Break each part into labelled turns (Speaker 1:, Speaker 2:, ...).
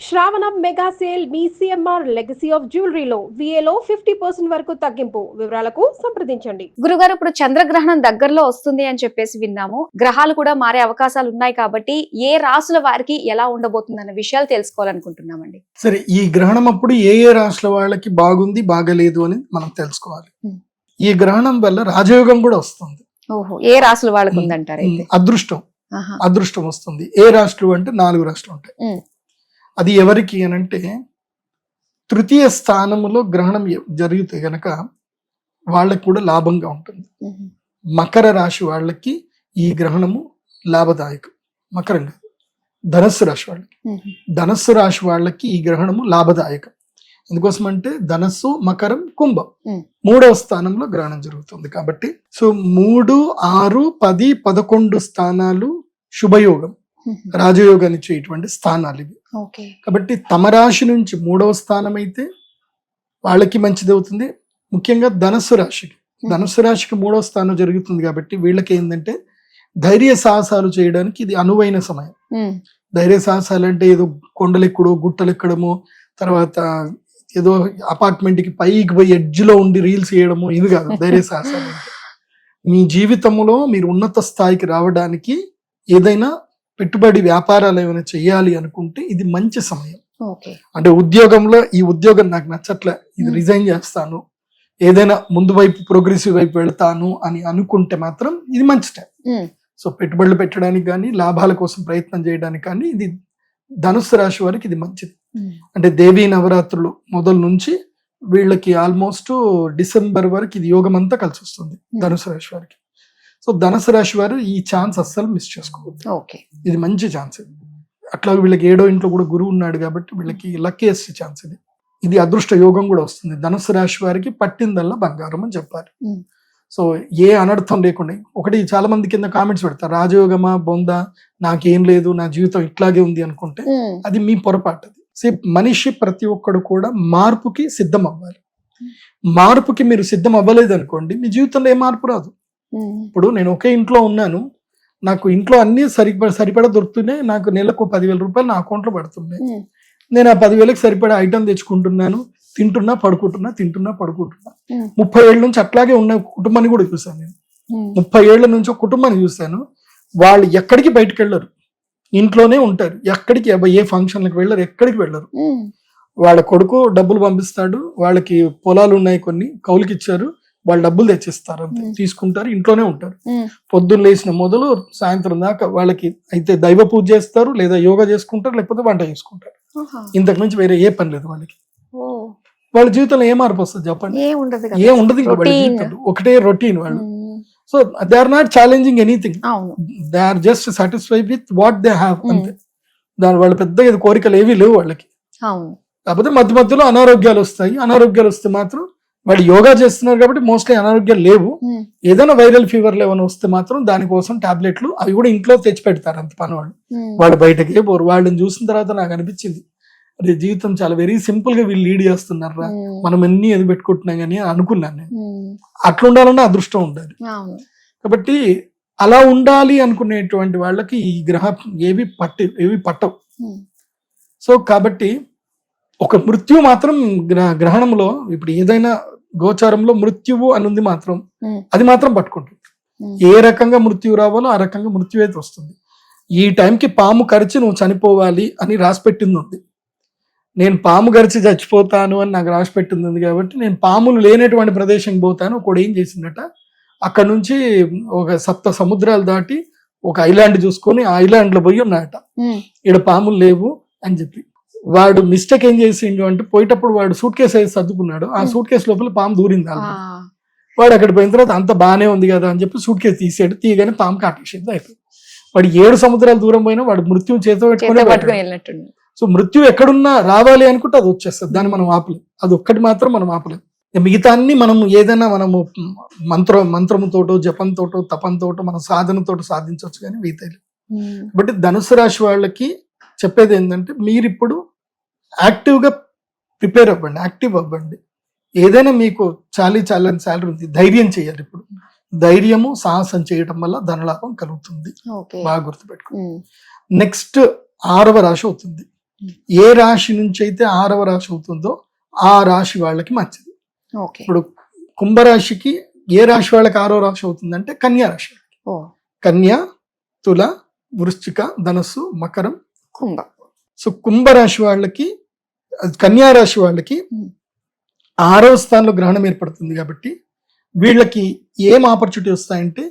Speaker 1: శ్రావణం mega sale మీ CMR legacy of జ్యువెలరీలో విఏలో ఫిఫ్టీ పర్సెంట్ వరకు తగ్గింపు. వివరాలకు సంప్రదించండి.
Speaker 2: గురుగారు ఇప్పుడు చంద్రగ్రహణం దగ్గరలో వస్తుంది అని చెప్పేసి విన్నాము. గ్రహాలు కూడా మారే అవకాశాలు ఉన్నాయి కాబట్టి ఏ రాసుల వారికి ఎలా ఉండబోతుంది అన్న విషయాలు తెలుసుకోవాలనుకుంటున్నామండి.
Speaker 3: సరే ఈ గ్రహణం అప్పుడు ఏ ఏ రాష్ట్రాల వాళ్ళకి బాగుంది బాగలేదు అని మనం తెలుసుకోవాలి. ఈ గ్రహణం వల్ల రాజయోగం కూడా వస్తుంది.
Speaker 2: ఓహో ఏ రాసుల వాళ్ళకు ఉందంటారు.
Speaker 3: అదృష్టం. అదృష్టం వస్తుంది. ఏ రాష్ట్రం అంటే నాలుగు రాష్ట్రం ఉంటాయి. అది ఎవరికి అనంటే తృతీయ స్థానములో గ్రహణం జరిగితే గనక వాళ్ళకి కూడా లాభంగా ఉంటుంది. మకర రాశి వాళ్ళకి ఈ గ్రహణము లాభదాయకం. మకరం కాదు ధనస్సు రాశి వాళ్ళకి. ధనస్సు రాశి వాళ్ళకి ఈ గ్రహణము లాభదాయకం. ఎందుకోసం అంటే ధనస్సు మకరం కుంభం మూడవ స్థానంలో గ్రహణం జరుగుతుంది కాబట్టి. సో మూడు ఆరు పది పదకొండు స్థానాలు శుభయోగం. రాజయోగాన్ని ఇచ్చేటువంటి స్థానాలు ఇవి. కాబట్టి తమ రాశి నుంచి మూడవ స్థానం అయితే వాళ్ళకి మంచిది అవుతుంది. ముఖ్యంగా ధనస్సు రాశికి. ధనుస్సు రాశికి మూడవ స్థానం జరుగుతుంది కాబట్టి వీళ్ళకి ఏంటంటే ధైర్య సాహసాలు చేయడానికి ఇది అనువైన సమయం. ధైర్య సాహసాలు అంటే ఏదో కొండలెక్కడో గుట్టలెక్కడము తర్వాత ఏదో అపార్ట్మెంట్కి పైకి పోయి edge లో ఉండి రీల్స్ చేయడము ఇది కాదు. ధైర్య సాహసాలు. మీ జీవితంలో మీరు ఉన్నత స్థాయికి రావడానికి ఏదైనా పెట్టుబడి వ్యాపారాలు ఏమైనా చేయాలి అనుకుంటే ఇది మంచి సమయం అంటే ఉద్యోగంలో ఈ ఉద్యోగం నాకు నచ్చట్లే ఇది. రిజైన్ చేస్తాను ఏదైనా ముందు వైపు ప్రోగ్రెసివ్ వైపు వెళ్తాను అని అనుకుంటే మాత్రం ఇది మంచి టైం. సో పెట్టుబడులు పెట్టడానికి కానీ లాభాల కోసం ప్రయత్నం చేయడానికి కానీ ఇది ధనుస్సు రాశి వారికి ఇది మంచిది. అంటే దేవీ నవరాత్రులు మొదలు నుంచి వీళ్ళకి ఆల్మోస్ట్ డిసెంబర్ వరకు ఇది యోగం అంతా కలిసి వస్తుంది ధనుసు రాశి వారికి సో ధనుసు రాశి వారు ఈ ఛాన్స్ అస్సలు మిస్ చేసుకోవద్దు.
Speaker 2: ఓకే.
Speaker 3: ఇది మంచి ఛాన్స్ ఇది. అట్లా వీళ్ళకి ఏడో ఇంట్లో కూడా గురువు ఉన్నాడు కాబట్టి వీళ్ళకి లక్కీయెస్ట్ ఛాన్స్ ఇది. ఇది అదృష్ట యోగం కూడా వస్తుంది. ధనుసు రాశి వారికి పట్టిందల్లా బంగారం అని చెప్పాలి.
Speaker 2: ఉమ్.
Speaker 3: సో ఏ అనర్థం లేకుండా ఒకటి చాలా మంది కింద కామెంట్స్ పెడతారు. రాజయోగమా బొందా నాకేం లేదు నా జీవితం ఇట్లాగే ఉంది అనుకుంటే. అది మీ పొరపాటు అది. See, మనిషి ప్రతి ఒక్కడు కూడా మార్పుకి సిద్ధం అవ్వాలి మార్పుకి మీరు సిద్ధం అవ్వలేదు అనుకోండి మీ జీవితంలో ఏ మార్పు రాదు. ఇప్పుడు నేను ఒకే ఇంట్లో ఉన్నాను. నాకు ఇంట్లో అన్ని సరిపడ సరిపడా దొరుకుతున్నాయి. నాకు నెలకు పదివేల రూపాయలు నా అకౌంట్లో పడుతున్నాయి. నేను ఆ పదివేలకు సరిపడా ఐటమ్ తెచ్చుకుంటున్నాను. తింటున్నా పడుకుంటున్నా తింటున్నా పడుకుంటున్నా. ముప్పై ఏళ్ళ నుంచి అట్లాగే ఉన్న కుటుంబాన్ని కూడా చూశాను నేను. ముప్పై ఏళ్ళ నుంచి ఒక కుటుంబాన్ని చూశాను. వాళ్ళు ఎక్కడికి బయటకు వెళ్ళరు. ఇంట్లోనే ఉంటారు. ఎక్కడికి ఏ ఫంక్షన్లకు వెళ్ళరు ఎక్కడికి వెళ్ళరు. వాళ్ళ కొడుకు డబ్బులు పంపిస్తాడు. వాళ్ళకి పొలాలు ఉన్నాయి కొన్ని కౌలుకి ఇచ్చారు వాళ్ళు డబ్బులు తెచ్చిస్తారు అంతే. తీసుకుంటారు ఇంట్లోనే ఉంటారు. పొద్దున్న లేచిన మొదలు సాయంత్రం దాకా వాళ్ళకి అయితే దైవ పూజ చేస్తారు లేదా యోగా చేసుకుంటారు లేకపోతే వంట చేసుకుంటారు. ఇంతకు మించి వేరే ఏ పని లేదు వాళ్ళకి. వాళ్ళ జీవితంలో ఏ మార్పు వస్తుంది చెప్పండి
Speaker 2: ఏ ఉండదు
Speaker 3: ఏ. ఒకటే రొటీన్ వాళ్ళు. So they are not challenging anything they are just satisfy with what they have. అంతే దాని వాళ్ళ పెద్దగా ఇది కోరికలు ఏవి లేవు వాళ్ళకి కాకపోతే మధ్య మధ్యలో అనారోగ్యాలు వస్తాయి అనారోగ్యాలు వస్తే మాత్రం వాళ్ళు యోగా చేస్తున్నారు కాబట్టి మోస్ట్లీ అనారోగ్యాలు లేవు
Speaker 2: ఉమ్.
Speaker 3: ఏదైనా వైరల్ ఫీవర్లు ఏమైనా వస్తే మాత్రం దానికోసం టాబ్లెట్లు అవి కూడా ఇంట్లో తెచ్చి పెడతారు అంత పని వాళ్ళు
Speaker 2: ఉమ్.
Speaker 3: వాళ్ళు బయటకే పోరు వాళ్ళని చూసిన తర్వాత నాకు అనిపించింది అరే జీవితం చాలా వెరీ సింపుల్గా వీళ్ళు లీడ్ చేస్తున్నారా
Speaker 2: ఉమ్.
Speaker 3: మనం ఎన్ని ఎది పెట్టుకుంటున్నాం కానీ అనుకున్నాను నేను. అట్లా ఉండాలన్నా అదృష్టం ఉండాలి కాబట్టి అలా ఉండాలి అనుకునేటువంటి వాళ్ళకి ఈ గ్రహ ఏవి పట్టి ఏవి పట్టవు. సో కాబట్టి ఒక మృత్యు మాత్రం గ్ర- గ్రహణంలో ఇప్పుడు ఏదైనా గోచారంలో మృత్యువు అనుంది మాత్రం. అది మాత్రం పట్టుకుంటుంది. ఏ రకంగా మృత్యు రావాలో ఆ రకంగా మృత్యు అయితే వస్తుంది. ఈ టైంకి పాము కరిచి నువ్వు చనిపోవాలి అని రాసి పెట్టింది ఉంది నేను పాము గరిచి చచ్చిపోతాను అని నాకు రాసి పెట్టింది ఉంది కాబట్టి నేను పాములు లేనటువంటి ప్రదేశంకి పోతాను. ఒకడు ఏం చేసిందట అక్కడ నుంచి ఒక సప్త సముద్రాలు దాటి ఒక ఐలాండ్ చూసుకొని ఆ ఐలాండ్లో పోయి ఉన్నాయట. ఇక్కడ పాములు లేవు అని చెప్పి. వాడు మిస్టేక్ ఏం చేసిండు అంటే పోయేటప్పుడు వాడు సూట్ కేసు అయితే సర్దుకున్నాడు. ఆ
Speaker 2: Hmm.
Speaker 3: సూట్ కేసు లోపల పాము దూరింది. వాడు అక్కడ పోయిన తర్వాత అంత బానే ఉంది కదా అని చెప్పి సూట్ కేసు తీసాడు తీయగానే పాము కాటేసింది అయిపోయింది. వాడు ఏడు సముద్రాల దూరం పోయినా వాడు మృత్యు చేత పెట్టుకుని సో మృత్యు ఎక్కడున్నా రావాలి అనుకుంటే అది వచ్చేస్తుంది. దాన్ని మనం ఆపలేం. అది ఒక్కటి మాత్రం మనం ఆపలేం. ఇక మిగతా అన్ని మనం ఏదైనా మనము మంత్ర మంత్రముతోటో జపంతోటో తపంతోటో మన సాధనతోటో సాధించవచ్చు కానీ మిగతా
Speaker 2: ఉమ్.
Speaker 3: కాబట్టి ధనుసు రాశి వాళ్ళకి చెప్పేది ఏంటంటే మీరు ఇప్పుడు యాక్టివ్గా ప్రిపేర్ అవ్వండి యాక్టివ్ అవ్వండి. ఏదైనా మీకు చాలీ చాలని శాలరీ ఉంది ధైర్యం చేయాలి ఇప్పుడు. ధైర్యము సాహసం చేయడం వల్ల ధనలాభం కలుగుతుంది. బాగా గుర్తుపెట్టుకో. నెక్స్ట్ ఆరవ రాశి అవుతుంది. ఏ రాశి నుంచి అయితే ఆరవ రాశి అవుతుందో ఆ రాశి వాళ్ళకి మంచిది. ఇప్పుడు కుంభరాశికి ఏ రాశి వాళ్ళకి ఆరో రాశి అవుతుందంటే కన్యా రాశి కన్య తుల వృశ్చిక ధనస్సు మకరం
Speaker 2: కుంభ.
Speaker 3: సో కుంభరాశి వాళ్ళకి కన్యా రాశి వాళ్ళకి
Speaker 2: Hmm.
Speaker 3: ఆరో స్థానంలో గ్రహణం ఏర్పడుతుంది కాబట్టి వీళ్ళకి ఏం ఆపర్చునిటీ వస్తాయంటే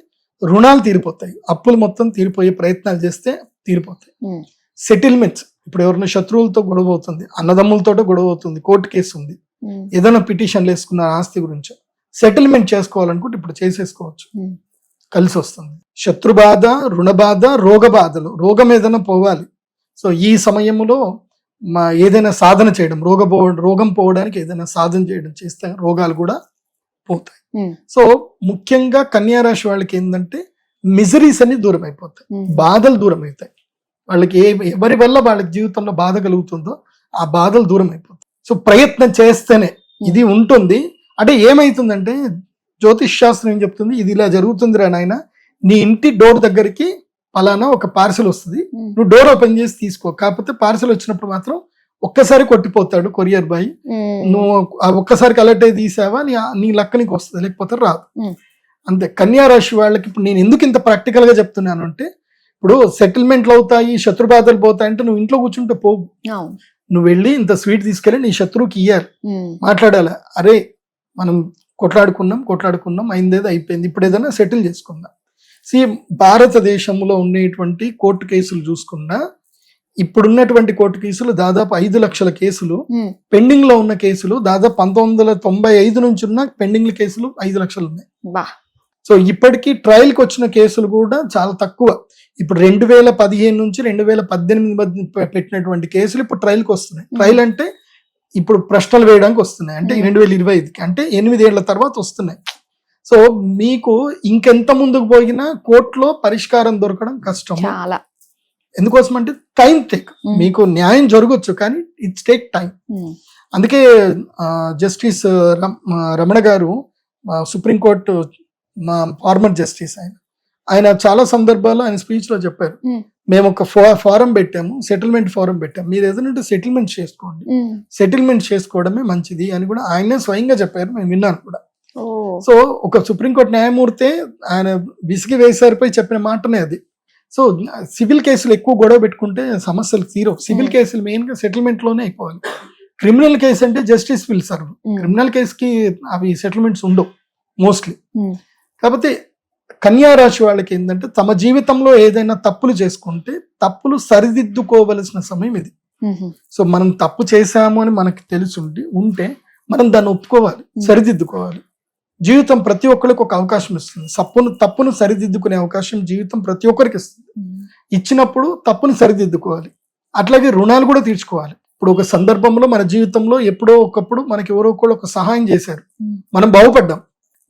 Speaker 3: రుణాలు తీరిపోతాయి. అప్పులు మొత్తం తీరిపోయే ప్రయత్నాలు చేస్తే తీరిపోతాయి.
Speaker 2: Hmm.
Speaker 3: సెటిల్మెంట్స్ ఇప్పుడు ఎవరైనా శత్రువులతో గొడవ అవుతుంది అన్నదమ్ములతో గొడవ అవుతుంది కోర్టు కేసు ఉంది.
Speaker 2: ఉమ్,
Speaker 3: ఏదైనా పిటిషన్లు వేసుకున్న ఆస్తి గురించి సెటిల్మెంట్ చేసుకోవాలనుకుంటే ఇప్పుడు చేసేసుకోవచ్చు.
Speaker 2: ఉమ్,
Speaker 3: కలిసి వస్తుంది. శత్రు బాధ రుణ బాధ రోగ బాధలు రోగం ఏదైనా పోవాలి. సో ఈ సమయంలో మా ఏదైనా సాధన చేయడం రోగ రోగం పోవడానికి ఏదైనా సాధన చేయడం చేస్తే రోగాలు కూడా పోతాయి.
Speaker 2: ఉమ్,
Speaker 3: సో ముఖ్యంగా కన్యా రాశి వాళ్ళకి ఏంటంటే మిజరీస్ అన్ని దూరం అయిపోతాయి
Speaker 2: ఉమ్.
Speaker 3: బాధలు దూరం అవుతాయి వాళ్ళకి ఏ ఎవరి వల్ల వాళ్ళకి జీవితంలో బాధ కలుగుతుందో ఆ బాధలు దూరం అయిపోతాయి సో ప్రయత్నం చేస్తేనే ఇది ఉంటుంది. అంటే ఏమైతుందంటే జ్యోతిష్ శాస్త్రం ఏం చెప్తుంది? ఇది ఇలా జరుగుతుంది రా నాయన నీ ఇంటి డోర్ దగ్గరికి పలానా ఒక పార్సల్ వస్తుంది. నువ్వు డోర్ ఓపెన్ చేసి తీసుకో. కాకపోతే పార్సల్ వచ్చినప్పుడు మాత్రం ఒక్కసారి కొట్టిపోతాడు కొరియర్ బాయ్. నువ్వు ఒక్కసారికి అలర్ట్ అయి తీసావా? నీ నీ లక్క నీకు వస్తుంది లేకపోతే రాదు. అంతే. కన్యా రాశి వాళ్ళకి ఇప్పుడు నేను ఎందుకు ఇంత ప్రాక్టికల్గా చెప్తున్నాను అంటే ఇప్పుడు సెటిల్మెంట్లు అవుతాయి శత్రుబాధలు పోతాయి అంటే నువ్వు ఇంట్లో కూర్చుంటే పోవు. నువ్వు వెళ్ళి ఇంత స్వీట్ తీసుకెళ్ళి నీ శత్రువుకి ఇయ్యాలి. మాట్లాడాలి? అరే మనం కొట్లాడుకున్నాం కొట్లాడుకున్నాం అయిందేదో అయిపోయింది. ఇప్పుడు ఏదైనా సెటిల్ చేసుకుందాం. సి భారతదేశంలో ఉండేటువంటి కోర్టు కేసులు చూసుకున్నా ఇప్పుడున్నటువంటి కోర్టు కేసులు దాదాపు ఐదు లక్షల కేసులు. పెండింగ్లో ఉన్న కేసులు దాదాపు పంతొమ్మిది వందల తొంభై ఐదు నుంచి ఉన్న పెండింగ్ కేసులు ఐదు లక్షలు ఉన్నాయి. సో ఇప్పటికీ ట్రయల్కి వచ్చిన కేసులు కూడా చాలా తక్కువ. ఇప్పుడు రెండు వేల పదిహేను నుంచి రెండు వేల పద్దెనిమిది మధ్య పెట్టినటువంటి కేసులు ఇప్పుడు ట్రయల్కి వస్తున్నాయి ట్రయల్ అంటే ఇప్పుడు ప్రశ్నలు వేయడానికి వస్తున్నాయి. అంటే. రెండు వేల ఇరవై ఐదుకి. అంటే ఎనిమిది ఏళ్ళ తర్వాత వస్తున్నాయి. సో మీకు ఇంకెంత ముందుకు పోయినా కోర్టులో పరిష్కారం దొరకడం కష్టం
Speaker 2: చాలా.
Speaker 3: ఎందుకోసం అంటే టైం టేక్. మీకు న్యాయం జరగచ్చు కానీ ఇట్స్ టేక్ టైం. అందుకే జస్టిస్ రమణ గారు సుప్రీంకోర్టు మా ఫార్మర్ జస్టిస్ ఆయన. ఆయన చాలా సందర్భాల్లో ఆయన స్పీచ్లో చెప్పారు. మేము. ఒక ఫారం పెట్టాము సెటిల్మెంట్ ఫారం పెట్టాము. మీరు ఏదైనా సెటిల్మెంట్ చేసుకోండి. సెటిల్మెంట్ చేసుకోవడమే మంచిది అని కూడా ఆయనే స్వయంగా చెప్పారు. మేము విన్నాను కూడా. సో ఒక సుప్రీంకోర్టు న్యాయమూర్తే ఆయన విసిగి వేసారిపై చెప్పిన మాటనే అది. సో సివిల్ కేసులు ఎక్కువ గొడవ పెట్టుకుంటే సమస్యలు తీరవు. సివిల్. కేసులు మెయిన్గా సెటిల్మెంట్లోనే అయిపోవాలి. క్రిమినల్ కేసు అంటే జస్టిస్ విల్ సర్వ్ క్రిమినల్ కేసుకి అవి సెటిల్మెంట్స్ ఉండవు మోస్ట్లీ. కాకపోతే కన్యా రాశి వాళ్ళకి ఏంటంటే తమ జీవితంలో ఏదైనా తప్పులు చేసుకుంటే తప్పులు సరిదిద్దుకోవలసిన సమయం ఇది. సో మనం తప్పు చేశాము అని మనకి తెలిసి ఉంటే మనం దాన్ని ఒప్పుకోవాలి సరిదిద్దుకోవాలి. జీవితం ప్రతి ఒక్కరికి ఒక అవకాశం ఇస్తుంది. తప్పును తప్పును సరిదిద్దుకునే అవకాశం జీవితం ప్రతి ఒక్కరికి ఇస్తుంది. ఇచ్చినప్పుడు తప్పును సరిదిద్దుకోవాలి. అట్లాగే రుణాలు కూడా తీర్చుకోవాలి. ఇప్పుడు ఒక సందర్భంలో మన జీవితంలో ఎప్పుడో ఒకప్పుడు మనకి ఎవరో ఒకళ్ళు ఒక సహాయం చేశారు. మనం బాగుపడ్డాం.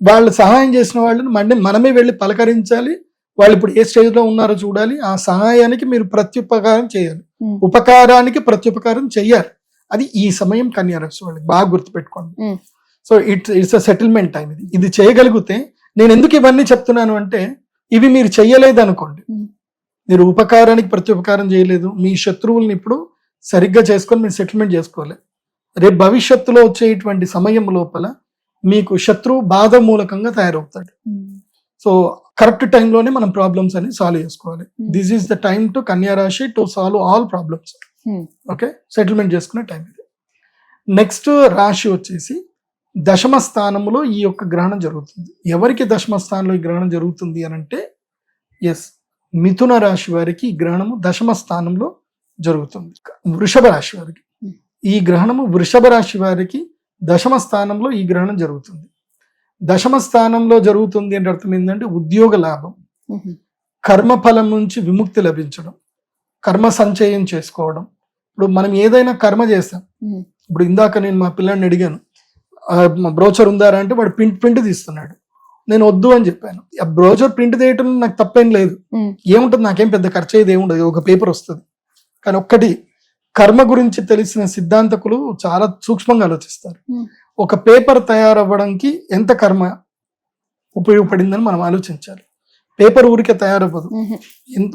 Speaker 3: వాళ్ళు సహాయం చేసిన వాళ్ళని మళ్ళీ మనమే వెళ్ళి పలకరించాలి. వాళ్ళు ఇప్పుడు ఏ స్టేజ్లో ఉన్నారో చూడాలి. ఆ సహాయానికి మీరు ప్రత్యుపకారం చేయాలి. ఉపకారానికి ప్రత్యుపకారం చెయ్యాలి అది ఈ సమయం కన్యా రాశి వాళ్ళకి బాగా గుర్తుపెట్టుకోండి. So it's it's uh settlement time ఇది ఇది చేయగలిగితే నేను ఎందుకు ఇవన్నీ చెప్తున్నాను అంటే ఇవి మీరు చెయ్యలేదు అనుకోండి.
Speaker 2: ఉమ్.
Speaker 3: మీరు ఉపకారానికి ప్రత్యుపకారం చేయలేదు. మీ శత్రువుల్ని ఇప్పుడు సరిగ్గా చేసుకొని మీరు సెటిల్మెంట్ చేసుకోవాలి. రేపు భవిష్యత్తులో వచ్చేటువంటి సమయం లోపల మీకు శత్రువు బాధ మూలకంగా తయారవుతాడు. సో కరెక్ట్ టైంలోనే మనం ప్రాబ్లమ్స్ అని సాల్వ్ చేసుకోవాలి.
Speaker 2: Hmm.
Speaker 3: This is the time to Kanya rashi to solve all problems
Speaker 2: Hmm.
Speaker 3: Okay settlement చేసుకునే టైం ఇది. నెక్స్ట్ రాశి వచ్చేసి దశమ స్థానంలో ఈ యొక్క గ్రహణం జరుగుతుంది. ఎవరికి దశమ స్థానంలో ఈ గ్రహణం జరుగుతుంది అని అంటే ఎస్ మిథున రాశి వారికి ఈ గ్రహణము దశమ స్థానంలో జరుగుతుంది. వృషభ రాశి వారికి. ఈ గ్రహణము వృషభ రాశి వారికి దశమ స్థానంలో ఈ గ్రహణం జరుగుతుంది. దశమ స్థానంలో జరుగుతుంది అంటే అర్థం ఏంటంటే ఉద్యోగ లాభం. కర్మఫలం నుంచి విముక్తి లభించడం. కర్మ సంచయం చేసుకోవడం. ఇప్పుడు మనం ఏదైనా కర్మ చేస్తాం. ఇప్పుడు ఇందాక నేను మా పిల్లాడిని అడిగాను బ్రోచర్ ఉందారా అంటే వాడు ప్రింట్ ప్రింట్ తీస్తున్నాడు. నేను వద్దు అని చెప్పాను. ఆ బ్రోచర్ ప్రింట్ తీయటం నాకు తప్పేం లేదు. ఏముంటుంది? నాకేం పెద్ద ఖర్చు అయ్యేది ఏముండదు ఒక పేపర్ వస్తుంది. కానీ ఒక్కటి కర్మ గురించి తెలిసిన సిద్ధాంతకులు చాలా సూక్ష్మంగా ఆలోచిస్తారు. ఒక పేపర్ తయారవ్వడానికి ఎంత కర్మ ఉపయోగపడిందని మనం ఆలోచించాలి. పేపర్ ఊరికే తయారవ్వదు.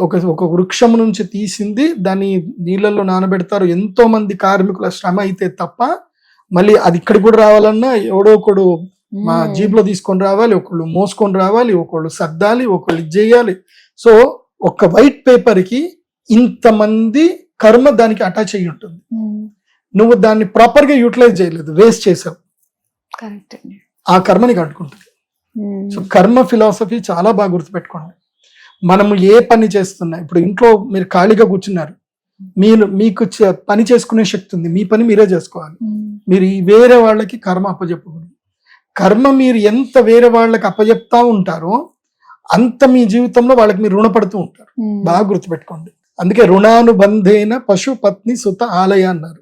Speaker 3: ఒక ఒక వృక్షం నుంచి తీసింది దాన్ని నీళ్ళల్లో నానబెడతారు ఎంతో మంది కార్మికుల శ్రమ అయితే తప్ప మళ్ళీ అది ఇక్కడికి కూడా రావాలన్నా ఎవడో ఒకడు మా జీప్లో తీసుకొని రావాలి ఒకళ్ళు మోసుకొని రావాలి ఒకళ్ళు సర్దాలి ఒకళ్ళు ఇది చేయాలి. సో ఒక వైట్ పేపర్కి ఇంతమంది కర్మ దానికి అటాచ్ అయ్యి ఉంటుంది. నువ్వు దాన్ని ప్రాపర్గా యూటిలైజ్ చేయలేదు వేస్ట్ చేసావు. ఆ కర్మని కట్టుకుంటుంది. సో కర్మ ఫిలాసఫీ చాలా బాగా గుర్తుపెట్టుకోండి. మనము ఏ పని చేస్తున్నా ఇప్పుడు ఇంట్లో మీరు ఖాళీగా కూర్చున్నారు మీరు మీకు పని చేసుకునే శక్తి ఉంది. మీ పని మీరే చేసుకోవాలి. మీరు ఈ వేరే వాళ్ళకి కర్మ అప్పచెప్పకూడదు కర్మ మీరు ఎంత వేరే వాళ్ళకి అప్పచెప్తా ఉంటారో అంత మీ జీవితంలో వాళ్ళకి మీరు రుణపడుతూ ఉంటారు. బాగా గుర్తుపెట్టుకోండి. అందుకే రుణానుబంధేన పశు పత్ని సుత ఆలయ అన్నారు.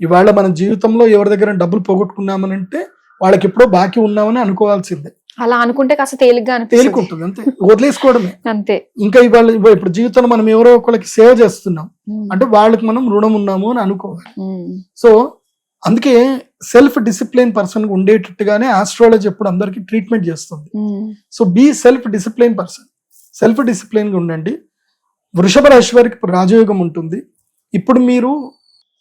Speaker 3: ఇవాళ మన జీవితంలో ఎవరి దగ్గర డబ్బులు పోగొట్టుకున్నామనంటే వాళ్ళకి ఎప్పుడో బాకీ ఉన్నామని అనుకోవాల్సిందే.
Speaker 2: అలా అనుకుంటే కాస్త తేలిగ్గా
Speaker 3: తేలికుంటుంది అంతే. వదిలేసుకోవడమే.
Speaker 2: అంతే.
Speaker 3: ఇంకా ఇవాళ ఇప్పుడు జీవితంలో మనం ఎవరో ఒకరికి సేవ చేస్తున్నాం. అంటే వాళ్ళకి మనం రుణం ఉన్నాము అని అనుకోవాలి. సో అందుకే సెల్ఫ్ డిసిప్లిన్ పర్సన్ ఉండేటట్టుగానే ఆస్ట్రాలజీ ఎప్పుడు అందరికి ట్రీట్మెంట్ చేస్తుంది. So be self discipline person self డిసిప్లిన్గా ఉండండి. వృషభ రాశి వారికి రాజయోగం ఉంటుంది. ఇప్పుడు మీరు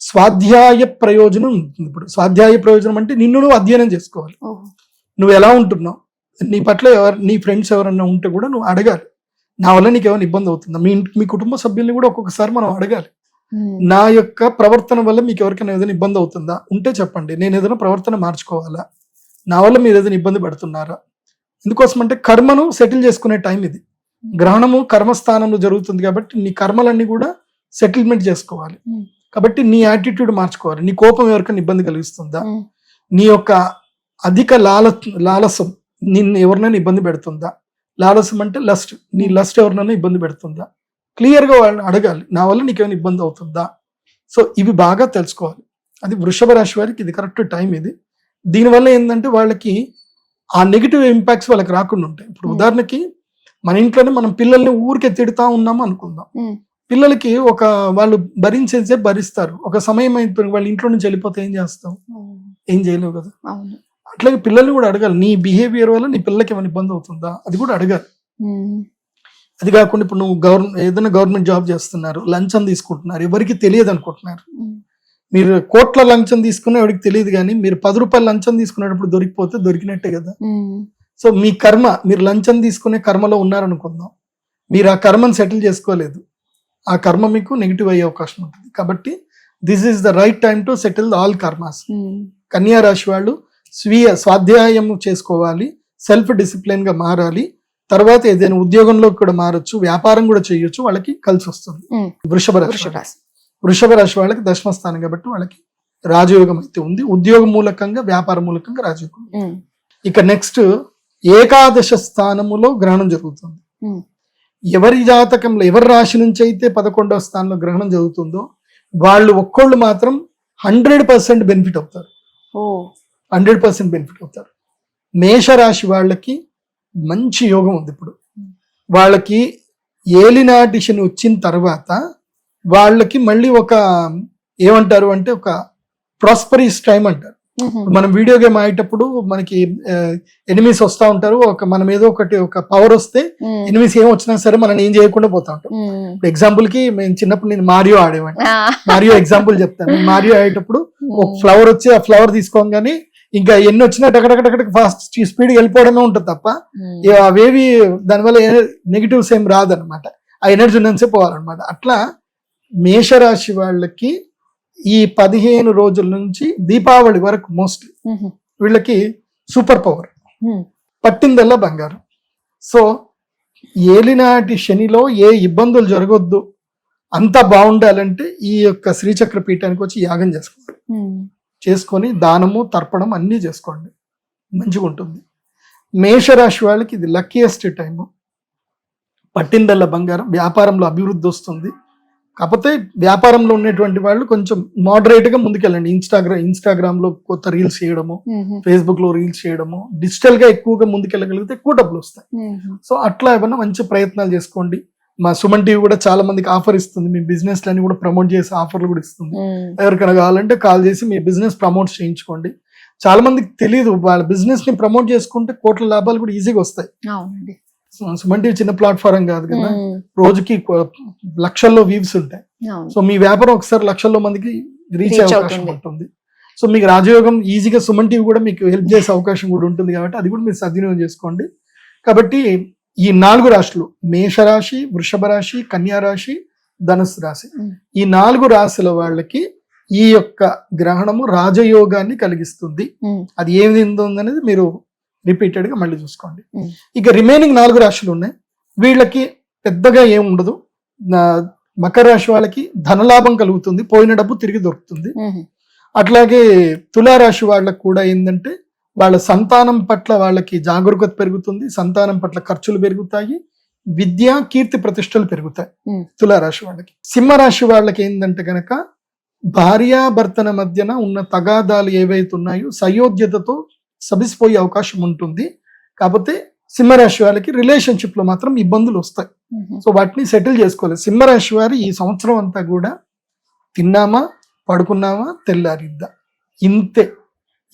Speaker 3: స్వాధ్యాయ ప్రయోజనం ఉంటుంది ఇప్పుడు స్వాధ్యాయ ప్రయోజనం అంటే నిన్ను నువ్వు అధ్యయనం చేసుకోవాలి. నువ్వు ఎలా ఉంటున్నావు? నీ పట్ల ఎవరు నీ ఫ్రెండ్స్ ఎవరన్నా ఉంటే కూడా నువ్వు అడగాలి. నా వల్ల నీకు ఏమైనా ఇబ్బంది అవుతుందా? మీ ఇంటి- మీ కుటుంబ సభ్యుల్ని కూడా ఒక్కొక్కసారి మనం అడగాలి. నా యొక్క ప్రవర్తన వల్ల మీకు ఎవరికైనా ఏదైనా ఇబ్బంది అవుతుందా? ఉంటే చెప్పండి. నేను ఏదైనా ప్రవర్తన మార్చుకోవాలా? నా వల్ల మీరు ఏదైనా ఇబ్బంది పడుతున్నారా? ఎందుకోసం అంటే కర్మను సెటిల్ చేసుకునే టైం ఇది. గ్రహణము కర్మస్థానంలో జరుగుతుంది కాబట్టి నీ కర్మలన్నీ కూడా సెటిల్మెంట్ చేసుకోవాలి. కాబట్టి నీ యాటిట్యూడ్ మార్చుకోవాలి. నీ కోపం ఎవరికైనా ఇబ్బంది కలిగిస్తుందా. నీ యొక్క అధిక లాల లాలసం నిన్ను ఎవరినైనా ఇబ్బంది పెడుతుందా? లాలసం అంటే లస్ట్ నీ లస్ట్ ఎవరినైనా ఇబ్బంది పెడుతుందా? క్లియర్గా వాళ్ళని అడగాలి. నా వల్ల నీకేమైనా ఇబ్బంది అవుతుందా? సో ఇవి బాగా తెలుసుకోవాలి. అది వృషభ రాశి వారికి ఇది కరెక్ట్ టైం ఇది. దీనివల్ల ఏంటంటే వాళ్ళకి ఆ నెగిటివ్ ఇంపాక్ట్స్ వాళ్ళకి రాకుండా ఉంటాయి. ఇప్పుడు
Speaker 2: Hmm.
Speaker 3: ఉదాహరణకి మన ఇంట్లోనే మనం పిల్లల్ని ఊరికే తిడతా ఉన్నాము అనుకుందాం.
Speaker 2: Hmm.
Speaker 3: పిల్లలకి ఒక వాళ్ళు భరించేసే భరిస్తారు. ఒక సమయం అయిపోయి వాళ్ళ ఇంట్లో నుంచి వెళ్ళిపోతే ఏం చేస్తావు ఏం చేయలేవు కదా? అట్లాగే పిల్లల్ని కూడా అడగాలి నీ బిహేవియర్ వల్ల నీ పిల్లలకి ఏమైనా ఇబ్బంది అవుతుందా? అది కూడా అడగాలి. అది కాకుండా ఇప్పుడు నువ్వు గవర్నమెంట్ ఏదైనా గవర్నమెంట్ జాబ్ చేస్తున్నారు లంచం తీసుకుంటున్నారు ఎవరికి తెలియదు అనుకుంటున్నారు. మీరు కోట్ల లంచం తీసుకున్నా ఎవరికి తెలియదు కానీ మీరు పది రూపాయలు లంచం తీసుకునేటప్పుడు దొరికిపోతే దొరికినట్టే కదా. సో మీ కర్మ మీరు లంచం తీసుకునే కర్మలో ఉన్నారనుకుందాం. మీరు ఆ కర్మను సెటిల్ చేసుకోలేదు. ఆ కర్మ మీకు నెగిటివ్ అయ్యే అవకాశం ఉంటుంది. కాబట్టి this is the right time to settle all karmas కన్యా రాశి వాళ్ళు స్వీయ స్వాధ్యాయం చేసుకోవాలి సెల్ఫ్ డిసిప్లిన్గా మారాలి. తర్వాత ఏదైనా ఉద్యోగంలో కూడా మారొచ్చు వ్యాపారం కూడా చేయొచ్చు వాళ్ళకి కలిసి వస్తుంది. వృషభ రాశి
Speaker 2: వృషభ
Speaker 3: రాశి. వాళ్ళకి. దశమ స్థానం కాబట్టి వాళ్ళకి రాజయోగం అయితే ఉంది. ఉద్యోగ మూలకంగా వ్యాపార మూలకంగా రాజయోగం ఇక నెక్స్ట్ ఏకాదశ స్థానములో గ్రహణం జరుగుతుంది. ఎవరి జాతకంలో ఎవరి రాశి నుంచి అయితే పదకొండవ స్థానంలో గ్రహణం జరుగుతుందో వాళ్ళు ఒక్కళ్ళు మాత్రం హండ్రెడ్ పర్సెంట్ బెనిఫిట్ అవుతారు. హండ్రెడ్ పర్సెంట్ బెనిఫిట్ అవుతారు. మేషరాశి వాళ్ళకి మంచి యోగం ఉంది ఇప్పుడు. వాళ్ళకి ఏలినాటి శని వచ్చిన తర్వాత వాళ్ళకి మళ్ళీ ఒక ఏమంటారు అంటే ఒక ప్రాస్పరీస్ టైం అంటారు. మనం వీడియో గేమ్ ఆడేటప్పుడు మనకి ఎనిమిస్ వస్తా ఉంటారు. ఒక మనం ఏదో ఒకటి ఒక పవర్ వస్తే ఎనిమిస్ ఏం వచ్చినా సరే మనం ఏం చేయకుండా పోతా ఉంటాం. ఇప్పుడు ఎగ్జాంపుల్కి మేము చిన్నప్పుడు నేను మారియో ఆడేవాడిని. మారియో ఎగ్జాంపుల్ చెప్తాను. మారియో ఆడేటప్పుడు ఒక ఫ్లవర్ వచ్చి ఆ ఫ్లవర్ తీసుకోగానే ఇంకా ఎన్ని వచ్చినా టకటకటక ఫాస్ట్ స్పీడ్ వెళ్ళిపోవడమే ఉంటుంది తప్ప ఏ అవేవి దానివల్ల నెగిటివ్స్ ఏం రాదనమాట ఆ ఎనర్జీ ఉన్నంతసేపు పోవాలన్నమాట. అట్లా మేషరాశి వాళ్ళకి ఈ పదిహేను రోజుల నుంచి దీపావళి వరకు మోస్ట్లీ వీళ్ళకి సూపర్ పవర్ పట్టిందల్లా బంగారం. సో ఏలినాటి శనిలో ఏ ఇబ్బందులు జరగొద్దు. అంతా బాగుండాలంటే ఈ యొక్క శ్రీచక్ర పీఠానికి వచ్చి యాగం చేసుకోవాలి. చేసుకొని దానము తర్పణం అన్నీ చేసుకోండి. మంచిగా ఉంటుంది మేషరాశి వాళ్ళకి ఇది లక్కీయెస్ట్ టైము. పట్టిందల్ల బంగారం వ్యాపారంలో అభివృద్ధి వస్తుంది. కాకపోతే వ్యాపారంలో ఉన్నటువంటి వాళ్ళు కొంచెం moderate గా ముందుకెళ్ళండి. ఇన్స్టాగ్రామ్ ఇన్స్టాగ్రామ్లో కొత్త రీల్స్ చేయడము ఫేస్బుక్లో రీల్స్ చేయడము డిజిటల్గా ఎక్కువగా ముందుకెళ్ళగలిగితే ఎక్కువ డబ్బులు వస్తాయి సో అట్లా ఏమన్నా మంచి ప్రయత్నాలు చేసుకోండి. మా సుమన్ టీవీ కూడా చాలా మందికి ఆఫర్ ఇస్తుంది. మీ బిజినెస్ లని కూడా ప్రమోట్ చేసి ఆఫర్లు కూడా ఇస్తుంది. ఎవరికైనా కావాలంటే కాల్ చేసి మీ బిజినెస్ ప్రమోట్ చేయించుకోండి. చాలా మందికి తెలియదు వాళ్ళ బిజినెస్ని ప్రమోట్ చేసుకుంటే కోట్ల లాభాలు కూడా ఈజీగా వస్తాయి. సుమన్ టీవీ చిన్న ప్లాట్ఫారం కాదు కదా. రోజుకి లక్షల్లో వ్యూస్ ఉంటాయి. సో మీ వ్యాపారం ఒకసారి లక్షల్లో మందికి రీచ్ అయ్యే అవకాశం. ఉంటుంది సో మీకు రాజయోగం ఈజీగా సుమన్ టీవీ కూడా మీకు హెల్ప్ చేసే అవకాశం కూడా ఉంటుంది కాబట్టి అది కూడా మీరు సద్వినియోగం చేసుకోండి. కాబట్టి ఈ నాలుగు రాశులు మేషరాశి వృషభ రాశి కన్యా రాశి ధనుసు రాశి. ఈ నాలుగు రాశుల వాళ్ళకి ఈ యొక్క గ్రహణము రాజయోగాన్ని కలిగిస్తుంది. అది ఏమి అనేది మీరు రిపీటెడ్గా మళ్ళీ చూసుకోండి. ఇక రిమైనింగ్ నాలుగు రాశులు ఉన్నాయి. వీళ్ళకి పెద్దగా ఏం ఉండదు. మకర రాశి వాళ్ళకి ధనలాభం కలుగుతుంది. పోయిన డబ్బు తిరిగి దొరుకుతుంది. అట్లాగే తులారాశి వాళ్ళకి కూడా ఏంటంటే వాళ్ళ సంతానం పట్ల వాళ్ళకి జాగరూకత పెరుగుతుంది సంతానం పట్ల ఖర్చులు పెరుగుతాయి విద్య కీర్తి ప్రతిష్టలు పెరుగుతాయి. తులారాశి వాళ్ళకి. సింహరాశి వాళ్ళకి ఏంటంటే కనుక భార్యాభర్తల మధ్యన ఉన్న తగాదాలు ఏవైతే ఉన్నాయో సయోధ్యతతో సబిసిపోయే అవకాశం ఉంటుంది. కాకపోతే సింహరాశి వాళ్ళకి రిలేషన్షిప్లో మాత్రం ఇబ్బందులు వస్తాయి. సో వాటిని సెటిల్ చేసుకోవాలి. సింహరాశి వారు ఈ సంవత్సరం అంతా కూడా తిన్నామా పడుకున్నామా తెల్లారిద్దా? ఇంతే.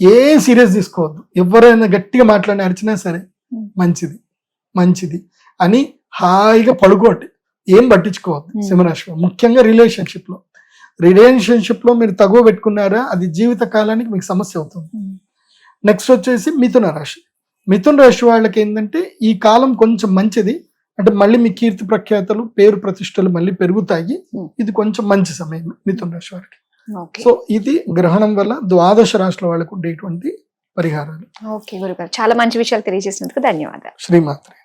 Speaker 3: ఏ సీరియస్ తీసుకోవద్దు. ఎవరైనా గట్టిగా మాట్లాడి అరిచినా సరే. మంచిది మంచిది అని హాయిగా పడుకోండి. ఏం పట్టించుకోవద్దు. సింహరాశి. ముఖ్యంగా రిలేషన్షిప్లో రిలేషన్షిప్లో మీరు తగువ పెట్టుకున్నారా? అది జీవిత కాలానికి మీకు సమస్య అవుతుంది. నెక్స్ట్ వచ్చేసి మిథున రాశి. మిథున రాశి వాళ్ళకి ఏంటంటే ఈ కాలం కొంచెం మంచిది. అంటే మళ్ళీ మీ కీర్తి ప్రఖ్యాతలు పేరు ప్రతిష్టలు మళ్ళీ పెరుగుతాయి. ఇది కొంచెం మంచి సమయం మిథున రాశి వారికి. సో ఇది గ్రహణం వల్ల ద్వాదశ రాశుల వాళ్ళకు ఉండేటువంటి పరిహారాలు.
Speaker 2: ఓకే గురుగారు. చాలా మంచి విషయాలు తెలియజేసినందుకు ధన్యవాదాలు.
Speaker 3: శ్రీమాత్రే.